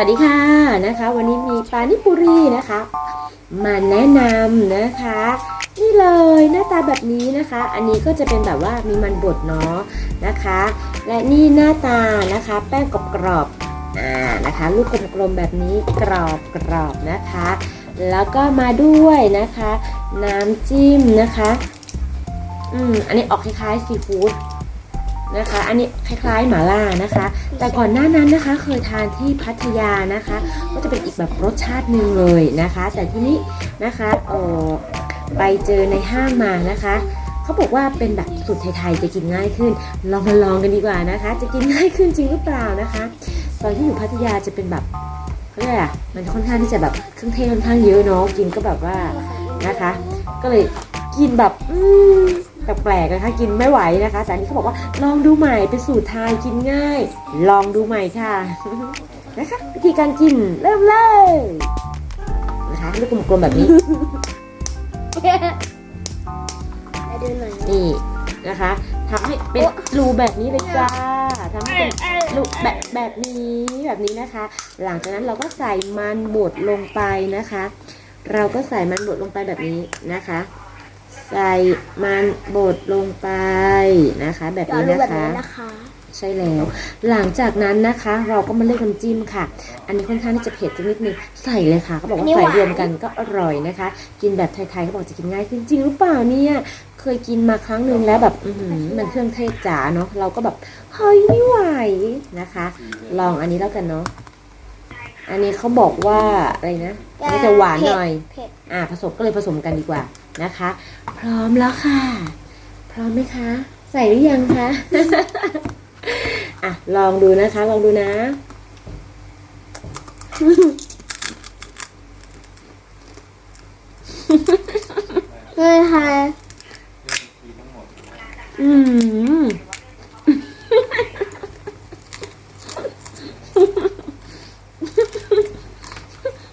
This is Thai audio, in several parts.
วัสดีค่ะนะคะ วันนี้มีปลานิปุรีนะคะ มาแนะนำนะคะ นี่เลยหน้าตาแบบนี้นะคะ อันนี้ก็จะเป็นแบบว่ามีมันบดเนาะนะคะ และนี่หน้าตานะคะ แป้งกรอบๆอ่านะคะ ลูกกลมๆแบบนี้กรอบกรอบๆนะคะ แล้วก็มาด้วยนะคะ น้ำจิ้มนะคะ อืมอันนี้ออกคล้ายๆซีฟู้ด นะคะ อันนี้คล้ายๆหม่าล่านะคะ แต่ก่อนหน้านั้นนะคะ เคยทานที่พัทยานะคะ ก็จะเป็นอีกแบบรสชาติหนึ่งเลยนะคะ แต่ที่นี้นะคะเออไปเจอในห้างมานะคะเขาบอกว่าเป็นแบบสูตรไทยๆจะกินง่ายขึ้น ลองมาลองกันดีกว่านะคะ จะกินง่ายขึ้นจริงหรือเปล่านะคะ ตอนที่อยู่พัทยาจะเป็นแบบเขาเรียกอะไรอะมันค่อนข้างที่จะแบบเครื่องเทศค่อนข้างเยอะเนาะกินก็แบบว่านะคะ ก็เลย กินแบบอืมแปลกๆนะคะกินไม่ไหวนะคะ แต่อันนี้เขาบอกว่าลองดูใหม่เป็นสูตรไทยกินง่าย ลองดูใหม่ค่ะนะคะวิธีการกินเริ่มเลยนะคะลูกกลมๆแบบนี้ไปดูหน่อยนี่นะคะทำให้เป็นรูแบบนี้เลยจ้าทำให้เป็นรูแบบแบบนี้แบบนี้นะคะ หลังจากนั้นเราก็ใส่มันบดลงไปนะคะ เราก็ใส่มันบดลงไปแบบนี้นะคะ ใส่มันบดลงไปนะคะ แบบเดี๋ยวนี้ดูนะแบบคะนี้นะคะใช่แล้ว หลังจากนั้นนะคะ เราก็มาเลือกน้ำจิ้มค่ะ อันนี้ค่อนข้างที่จะเผ็ดสักนิดนึงใส่เลยค่ะเขาบอกว่าใส่รวมกันก็อร่อยนะคะ กินแบบไทยๆเขาบอกจะกินง่ายขึ้นจริงหรือเปล่าเนี่ยเคยกินมาครั้งหนึ่งแล้วแบบอือหือมันเครื่องเทศจ๋าเนาะเราก็แบบเฮ้ยไม่ไหวนะคะ ลองอันนี้แล้วกันเนาะอันนี้เขาบอกว่าอะไรนะอันนี้จะหวานหน่อยเผ็ดอ่าผสมก็เลยผสมกันดีกว่า นะคะ พร้อมแล้วค่ะ พร้อมไหมคะ ใส่หรือยังคะอะลองดูนะคะ ลองดูนะเฮ้ยค่ะ อืม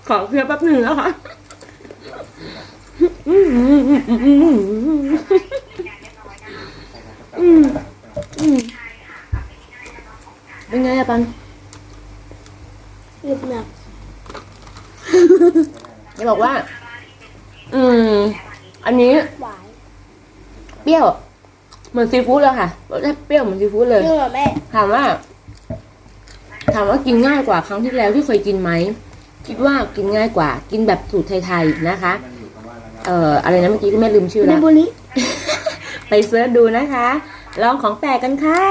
ขอเคลียร์แป๊บหนึ่งแล้วค่ะ เป็นไงอะปันหนึบหนักจะบอกว่า อืม อันนี้เปรี้ยว เหมือนซีฟู้ดเลยค่ะรสชาติเปรี้ยวเหมือนซีฟู้ดเลยถามว่า ถามว่ากินง่ายกว่าครั้งที่แล้วที่เคยกินไหม คิดว่ากินง่ายกว่า กินแบบสูตรไทยๆนะคะ เอ่ออะไรนะเมื่อกี้ที่แม่ลืมชื่อในแล้วบุรีไปเสิร์ชดูนะคะ ลองของแปลกกันค่ะ